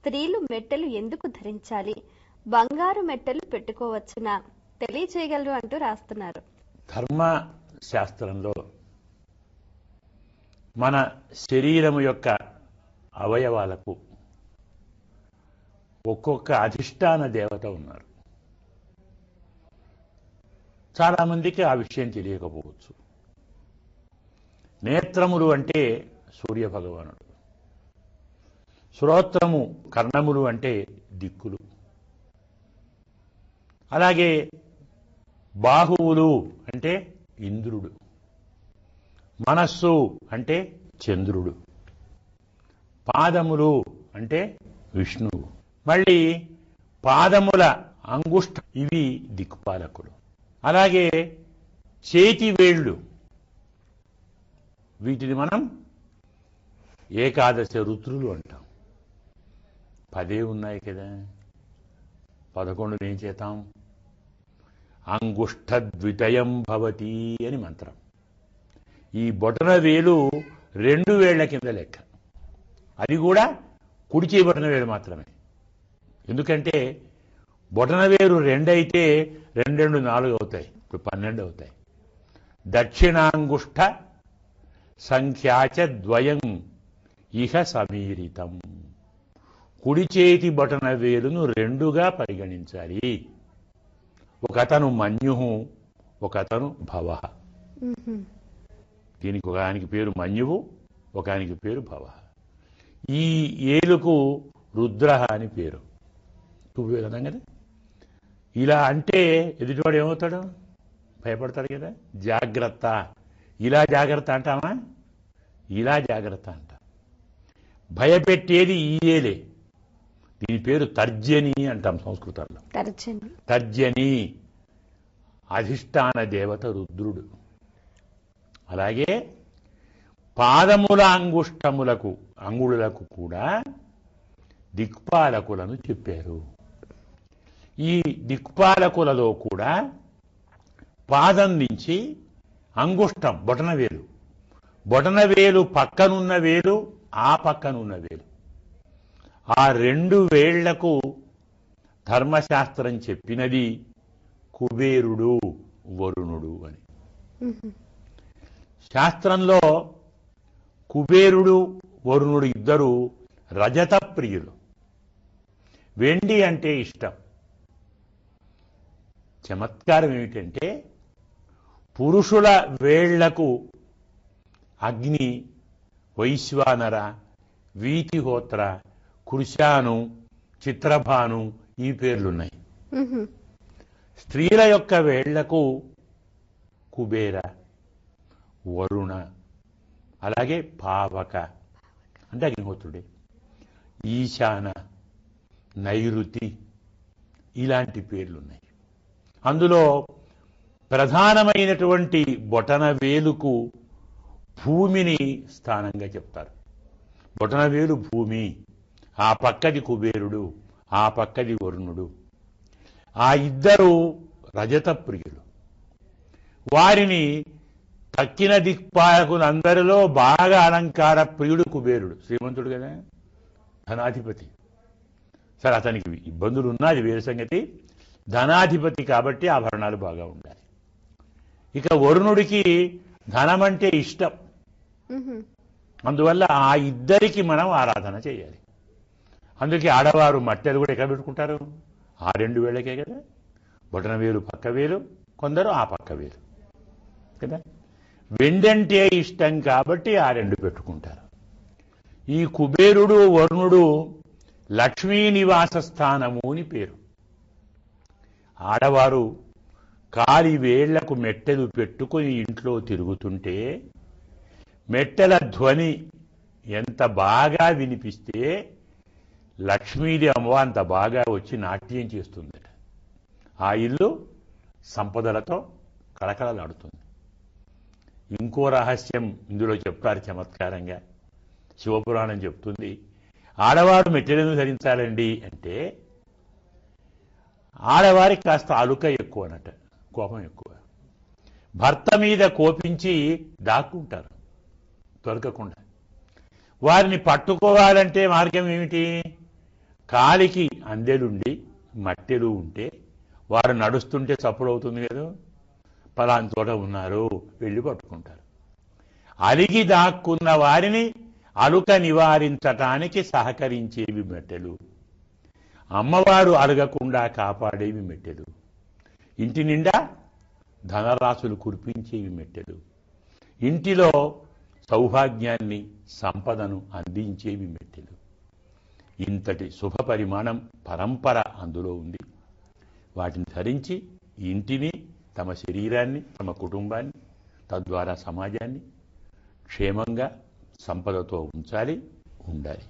స్త్రీలు మెట్టెలు ఎందుకు ధరించాలి? బంగారు మెట్టెలు పెట్టుకోవచ్చునా? తెలియచేయగలరు అంటూ రాస్తున్నారు. ధర్మ శాస్త్రంలో మన శరీరము యొక్క అవయవాలకు ఒక్కొక్క అధిష్టాన దేవత ఉన్నారు. చాలామందికి ఆ విషయం తెలియకపోవచ్చు. నేత్రములు అంటే సూర్య భగవానుడు శ్రోత్రము కర్ణములు అంటే దిక్కులు. అలాగే బాహువులు అంటే ఇంద్రుడు. మనస్సు అంటే చంద్రుడు. పాదములు అంటే విష్ణువు. మళ్ళీ పాదముల అంగుష్ట ఇవి దిక్కుపాలకులు అలాగే చేతి వేళ్ళు. వీటిని మనం ఏకాదశ రుద్రులు అంటాం. పదే ఉన్నాయి కదా. పదకొండు ఏం చేతాం అంగుష్ఠద్వితయం భవతి అని మంత్రం. ఈ బొటన వేలు రెండు వేళ్ళ కింద లెక్క. అది కూడా కుడిచే బొటన వేలు మాత్రమే. ఎందుకంటే బొటన వేలు రెండైతే రెండు రెండు నాలుగు అవుతాయి. ఇప్పుడు పన్నెండు అవుతాయి. దక్షిణాంగుష్ఠ సంఖ్యాచ ద్వయం ఇహ సమీరితం. కుడి చేతి బొటన వేలును రెండుగా పరిగణించాలి. ఒకతను మన్యుహు ఒకతను భవ. దీనికి ఒక ఆయనకి పేరు మన్యువు ఒక ఆయనకి పేరు భవ. ఈ ఏలుకు రుద్ర అని పేరు. నువ్వు కదా? ఇలా అంటే ఎదుటివాడు ఏమవుతాడు? భయపడతాడు కదా? జాగ్రత్త. ఇలా జాగ్రత్త అంటామా? ఇలా జాగ్రత్త అంట. భయపెట్టేది ఈ ఏలే. దీని పేరు తర్జని అంటాం సంస్కృతంలో తర్జని. తర్జని అధిష్టాన దేవత రుద్రుడు. అలాగే పాదముల అంగుష్టములకు అంగుళులకు కూడా దిక్పాలకులను చెప్పారు. ఈ దిక్పాలకులలో కూడా పాదం నుంచి అంగుష్టం బొటనవేలు. బొటనవేలు పక్కనున్న వేలు ఆ పక్కనున్న వేలు. ఆ రెండు వేళ్ళకు ధర్మశాస్త్రం చెప్పినది కుబేరుడు వరుణుడు అని. శాస్త్రంలో కుబేరుడు వరుణుడు ఇద్దరు రజత ప్రియులు. వెండి అంటే ఇష్టం. చమత్కారం ఏమిటంటే పురుషుల వేళ్ళకు అగ్ని వైశ్వానర వీతిహోత్ర కృశాను చిత్రభాను ఈ పేర్లున్నాయి. స్త్రీల యొక్క వేళ్ళకు కుబేర వరుణ అలాగే పావక. అంటే అగ్నిహోత్రుడే. ఈశాన నైరుతి ఇలాంటి పేర్లున్నాయి. అందులో ప్రధానమైనటువంటి బొటన వేలుకు భూమిని స్థానంగా చెప్తారు. బొటన వేలు భూమి. ఆ పక్కది కుబేరుడు ఆ పక్కది వరుణుడు. ఆ ఇద్దరు రజత ప్రియులు. వారిని తక్కిన దిక్పాలకులందరిలో బాగా అలంకార ప్రియుడు కుబేరుడు. శ్రీమంతుడు కదా? ధనాధిపతి. సరే అతనికి ఇబ్బందులు ఉన్నది వేరు సంగతి. ధనాధిపతి కాబట్టి ఆభరణాలు బాగా ఉండాలి. ఇక వరుణుడికి ధనం అంటే ఇష్టం. అందువల్ల ఆ ఇద్దరికి మనం ఆరాధన చేయాలి. అందుకే ఆడవారు మట్టెలు కూడా ఎక్కడ పెట్టుకుంటారు? ఆ రెండు వేళ్ళకే కదా. బొటన వేలు పక్క వేలు కొందరు ఆ పక్క వేలు. కదా? వెండంటే ఇష్టం కాబట్టి ఆ రెండు పెట్టుకుంటారు. ఈ కుబేరుడు వరుణుడు లక్ష్మీ నివాస స్థానము అని పేరు. ఆడవారు కాలి వేళ్ళకు మెట్టెలు పెట్టుకుని ఇంట్లో తిరుగుతుంటే మెట్టెల ధ్వని ఎంత బాగా వినిపిస్తే లక్ష్మీది అమ్మ అంత బాగా వచ్చి నాట్యం చేస్తుందట. ఆ ఇల్లు సంపదలతో కళకళలాడుతుంది. ఇంకో రహస్యం ఇందులో చెప్తారు చమత్కారంగా. శివపురాణం చెప్తుంది ఆడవారు మెట్టెలను ధరించాలండి అంటే ఆడవారికి కాస్త అలుక ఎక్కువ అనట కోపం ఎక్కువ. భర్త మీద కోపించి దాక్కుంటారు దొరకకుండా వారిని పట్టుకోవాలంటే మార్గం ఏమిటి? కాలికి అందెలుండి మట్టెలు ఉంటే వారు నడుస్తుంటే చప్పుడవుతుంది కదా. పలాని చోట ఉన్నారు వెళ్ళి పట్టుకుంటారు. అలిగి దాక్కున్న వారిని అలుక నివారించటానికి సహకరించేవి మెట్టెలు. అమ్మవారు అడగకుండా కాపాడేవి మెట్టెలు. ఇంటి నిండా ధనరాశులు కురిపించేవి మెట్టెలు. ఇంటిలో సౌభాగ్యాన్ని సంపదను అందించేవి మెట్టెలు. ఇంతటి శుభ పరిమాణం పరంపర అందులో ఉంది. వాటిని ధరించి ఇంటిని తమ శరీరాన్ని తమ కుటుంబాన్ని తద్వారా సమాజాన్ని క్షేమంగా సంపదతో ఉంచాలి ఉండాలి.